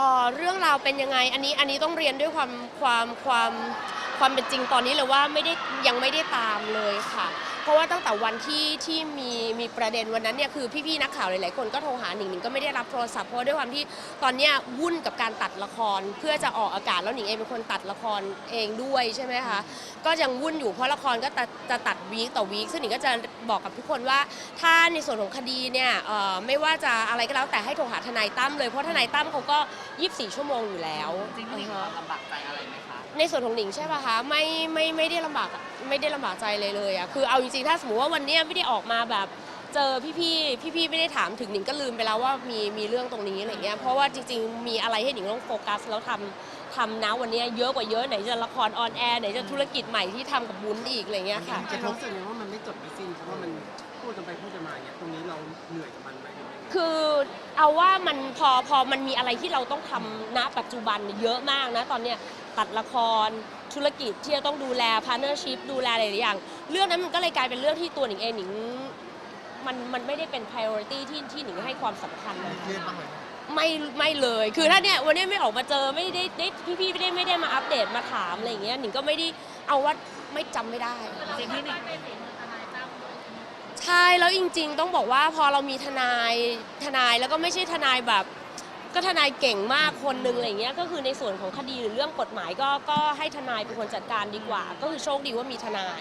เอ่อเรื่องราวเป็นยังไง อันนี้อันนี้ต้องเรียนด้วยความความความความเป็นจริงตอนนี้เลยว่าไม่ได้ยังไม่ได้ตามเลยค่ะ เพราะว่าตั้งแต่วันที่ที่มีมีประเด็นวันนั้นเนี่ยคือพี่ๆนักข่าวหลายๆคนก็โทรหาหนิงหนิงก็ไม่ได้รับโทรศัพท์เพราะด้วยความที่ตอนเนี้ยวุ่นกับการตัดละคร เพื่อจะออกอากาศแล้วหนิงเองเป็นคนตัดละครเองด้วยใช่ไหมคะก็ยังวุ่นอยู่เพราะละครก็จะจะตัด วีคต่อวีคซึ่งหนิงก็จะบอกกับทุกคนว่า ถ้าในส่วนของคดีเนี่ยเอ่อไม่ว่าจะอะไรก็แล้วแต่ให้โทรหาทนายตั้มเลยเพราะทนายตั้มเขาก็ 24 ชั่วโมงอยู่แล้วจริงๆหนิงอ่าฮะลำบากใจอะไรไหมคะ ในส่วนของหนิงใช่ป่ะคะไม่ไม่ไม่ได้ลำบากไม่ได้ลำบากใจเลยเลยอะคือเอาจริงๆถ้าสมมติว่าวันเนี้ยไม่ได้ออกมาแบบเจอพี่ๆพี่ๆไม่ได้ถามถึงหนิงก็ลืมไปแล้วว่ามีมีเรื่องตรงนี้อะไรเงี้ยเพราะว่าจริง ๆ มีอะไรให้หนิงต้องโฟกัสแล้วทำ ทำนะวันเนี้ยเยอะกว่าเยอะไหนจะละครออนแอร์ไหนจะธุรกิจใหม่ที่ทำกับบุญอีกอะไรเงี้ยค่ะ จะรู้สึกไงว่ามันไม่จบไม่สิ้นเพราะว่ามันพูดกันไปพูดกันมาอย่างเงี้ยตรงนี้เราเหนื่อยกับมันไหมหรือยังไงคือเอาว่ามันพอพอมันมีอะไรที่เราต้องทำณปัจจุบันเยอะมากนะ ตอนเนี้ยตัดละครธุรกิจที่จะต้องดูแลพาร์เนอร์ชิพดูแลหลายๆอย่าง เรื่องนั้นมันก็เลยกลายเป็นเรื่องที่ตัวหนิงเองหนิงมันมันไม่ได้เป็น priority ที่ที่หนิงให้ความสำคัญเครียดบ้างไหม ไม่ไม่เลย คือถ้าเนี่ยวันนี้ไม่ออกมาเจอไม่ได้ได้พี่ๆไม่ได้ไม่ได้มาอัปเดตมาถามอะไรอย่างเงี้ยหนิงก็ไม่ได้เอาว่าไม่จำไม่ได้จริงที่หนิงใช่แล้วจริง ๆ ต้องบอกว่าพอเรามีทนายทนายแล้วก็ไม่ใช่ทนายแบบ ก็ทนายเก่งมากคนหนึ่งอะไรเงี้ยก็คือในส่วนของคดีหรือเรื่องกฎหมายก็ก็ให้ทนายเป็นคนจัดการดีกว่า ก็คือโชคดีว่ามีทนาย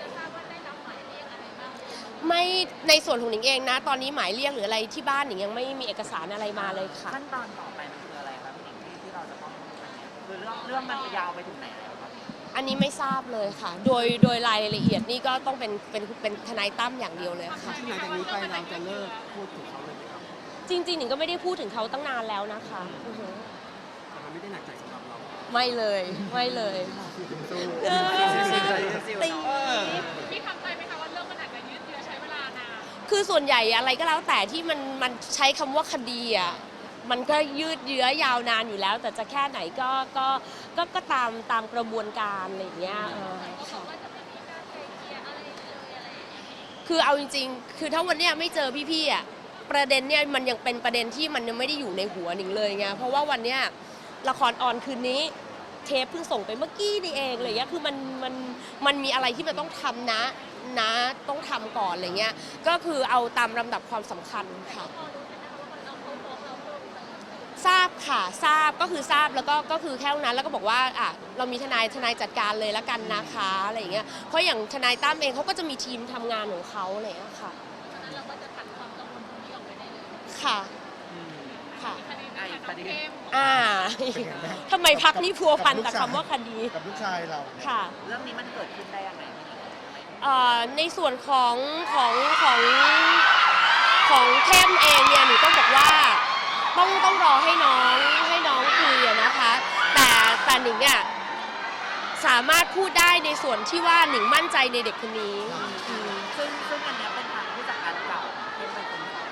ไม่ในส่วนของหนิงเองนะ ตอนนี้หมายเรียกหรืออะไรที่บ้านหนิงยังไม่มีเอกสารอะไรมาเลยค่ะ ขั้นตอนต่อไปมันคืออะไรครับพี่หนิงที่ที่เราจะต้องทำเนี่ยคือเรื่องเรื่องมันยาวไปถึงไหนแล้วครับอันนี้ไม่ทราบเลยค่ะ โดยโดยรายละเอียดนี่ก็ต้องเป็นเป็นเป็นทนายตั้มอย่างเดียวเลยค่ะหลังจากนี้ไปเราจะเลิกพูดถึงเขาเลยไหมครับจริงๆหนิงก็ไม่ได้พูดถึงเขาตั้งนานแล้วนะคะอือฮึแต่มันไม่ได้หนักใจสำหรับเราไม่เลยไม่เลยค่ะ สู้ เออตีพี่ คือส่วนใหญ่อะไรก็แล้วแต่ที่มันมันใช้คำว่าคดีอะมันก็ยืดเยื้อยาวนานอยู่แล้ว แต่จะแค่ไหนก็ก็ก็ก็ตามตามกระบวนการอะไรอย่างเงี้ยเออคือเอาจริง ๆ คือถ้าวันเนี้ยไม่เจอพี่ๆอะประเด็นเนี่ยมันยังเป็นประเด็นที่มันยังไม่ได้อยู่ในหัวหนิงเลยไงเพราะว่าวันเนี้ยละครออนคืนนี้ เทปเพิ่งส่งไปเมื่อกี้นี่เองอะไรเงี้ยคือมันมันมันมีอะไรที่มันต้องทำนะนะต้องทำก่อนอะไรเงี้ยก็คือเอาตามลำดับความสำคัญค่ะ ทราบค่ะทราบก็คือทราบแล้วก็ก็คือแค่นั้นแล้วก็บอกว่าอะเรามีทนายทนายจัดการเลยละกันนะคะอะไรอย่างเงี้ยเพราะอย่างทนายตั้มเองเขาก็จะมีทีมทำงานของเขาอะไรอย่างเงี้ยค่ะ ค่ะ ค่ะไอ้คดีอ่าทำไมพักนี้พัวพันแต่คำว่าคดี กับลูกชายเราค่ะ เรื่องนี้มันเกิดขึ้นได้ยังไงเอ่อในส่วนของของของของเข้มเองเนี่ยหนูต้องบอกว่าต้องต้องรอให้น้องให้น้องคุยอะนะคะ แต่แต่หนิงอะสามารถพูดได้ในส่วนที่ว่าหนิงมั่นใจในเด็กคนนี้อืมซึ่งซึ่งอันเนี้ยเป็นทางผู้จัดการเก่าที่เป็นคนสอบ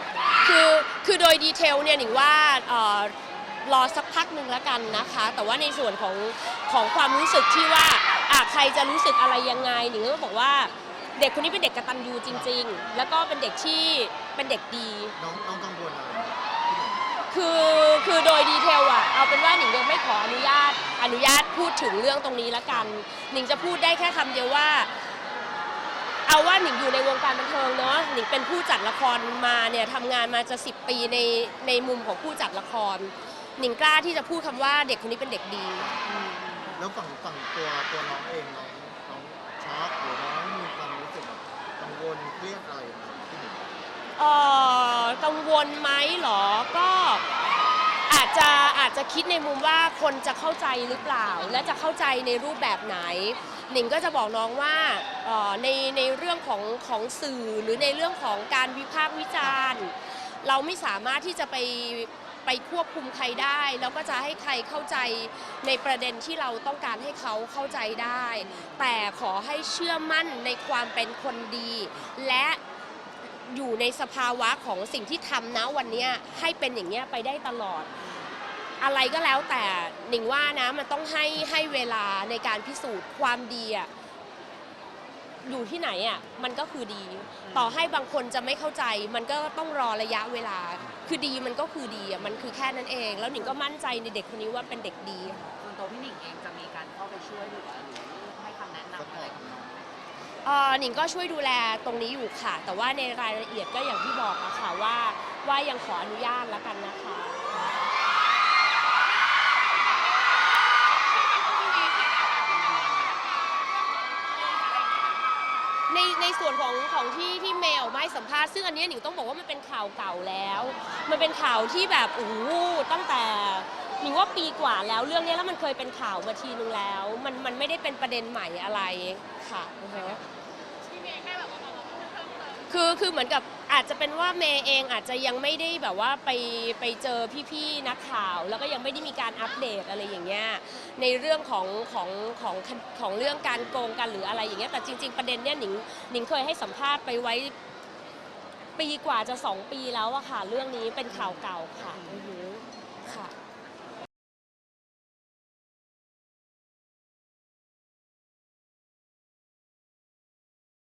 คือ คือโดยดีเทลเนี่ยหนิงว่าเอ่อรอสักพักหนึ่งแล้วกันนะคะ แต่ว่าในส่วนของของความรู้สึกที่ว่าอะใครจะรู้สึกอะไรยังไงหนิงก็บอกว่าเด็กคนนี้เป็นเด็กกตัญญูจริง ๆ แล้วก็เป็นเด็กที่เป็นเด็กดี น้องน้องกังวลอะไรคือคือโดยดีเทลอะเอาเป็นว่าหนิงยังไม่ขออนุญาตอนุญาตพูดถึงเรื่องตรงนี้ละกัน หนิงจะพูดได้แค่คำเดียวว่า เอาว่าหนิงอยู่ในวงการบันเทิงเนาะหนิงเป็นผู้จัดละครมาเนี่ยทำงานมาจะสิปีในในมุมของผู้จัดละคร หนิงกล้าที่จะพูดคำว่าเด็กคนนี้เป็นเด็กดี แล้วฝั่งฝั่งตัวตัวน้องเองน้องน้องช็อกหรือน้องมีความรู้สึกแบบกังวลเครียดอะไรไหมที่หนึ่งเอ่อกังวลไหมเหรอ ก็อาจจะอาจจะคิดในมุมว่าคนจะเข้าใจหรือเปล่า และจะเข้าใจในรูปแบบไหน หนิงก็จะบอกน้องว่าเอ่อในในเรื่องของของสื่อหรือในเรื่องของการวิพากษ์วิจารณ์ เราไม่สามารถที่จะไปไปควบคุมใครได้ แล้วก็จะให้ใครเข้าใจในประเด็นที่เราต้องการให้เขาเข้าใจได้ แต่ขอให้เชื่อมั่นในความเป็นคนดี และอยู่ในสภาวะของสิ่งที่ทำนะวันเนี้ยให้เป็นอย่างเงี้ยไปได้ตลอด อะไรก็แล้วแต่หนิงว่านะมันต้องให้ให้เวลาในการพิสูจน์ความดีอะอยู่ที่ไหนอะมันก็คือดี ต่อให้บางคนจะไม่เข้าใจ มันก็ต้องรอระยะเวลา คือดีมันก็คือดีอะมันคือแค่นั้นเอง แล้วหนิงก็มั่นใจในเด็กคนนี้ว่าเป็นเด็กดีค่ะส่วนตัวพี่หนิงเองจะมีการเข้าไปช่วยเหลือหรือให้คำแนะนำอะไรกับน้องไหมเอ่อหนิงก็ช่วยดูแลตรงนี้อยู่ค่ะ แต่ว่าในรายละเอียดก็อย่างที่บอกอะค่ะว่าว่ายังขออนุญาตแล้วกันนะคะ ในในส่วนของของที่ที่เมย์ออกมาให้สัมภาษณ์ซึ่งอันเนี้ยหนิงต้องบอกว่ามันเป็นข่าวเก่าแล้ว มันเป็นข่าวที่แบบโอ้โหตั้งแต่หนิงว่าปีกว่าแล้วเรื่องเนี้ยแล้วมันเคยเป็นข่าวมาทีนึงแล้ว มันมันไม่ได้เป็นประเด็นใหม่อะไรค่ะอือฮะ ที่เมย์แค่แบบว่า คือคือเหมือนกับอาจจะเป็นว่าเมย์เองอาจจะยังไม่ได้แบบว่าไปไปเจอพี่ๆนักข่าว แล้วก็ยังไม่ได้มีการอัปเดตอะไรอย่างเงี้ยในเรื่องของของของของเรื่องการโกงกันหรืออะไรอย่างเงี้ยแต่จริง ๆประเด็นเนี้ยหนิงหนิงเคยให้สัมภาษณ์ไปไว้ปีกว่าจะสองปีแล้วอะค่ะ เรื่องนี้เป็นข่าวเก่าค่ะอือฮึ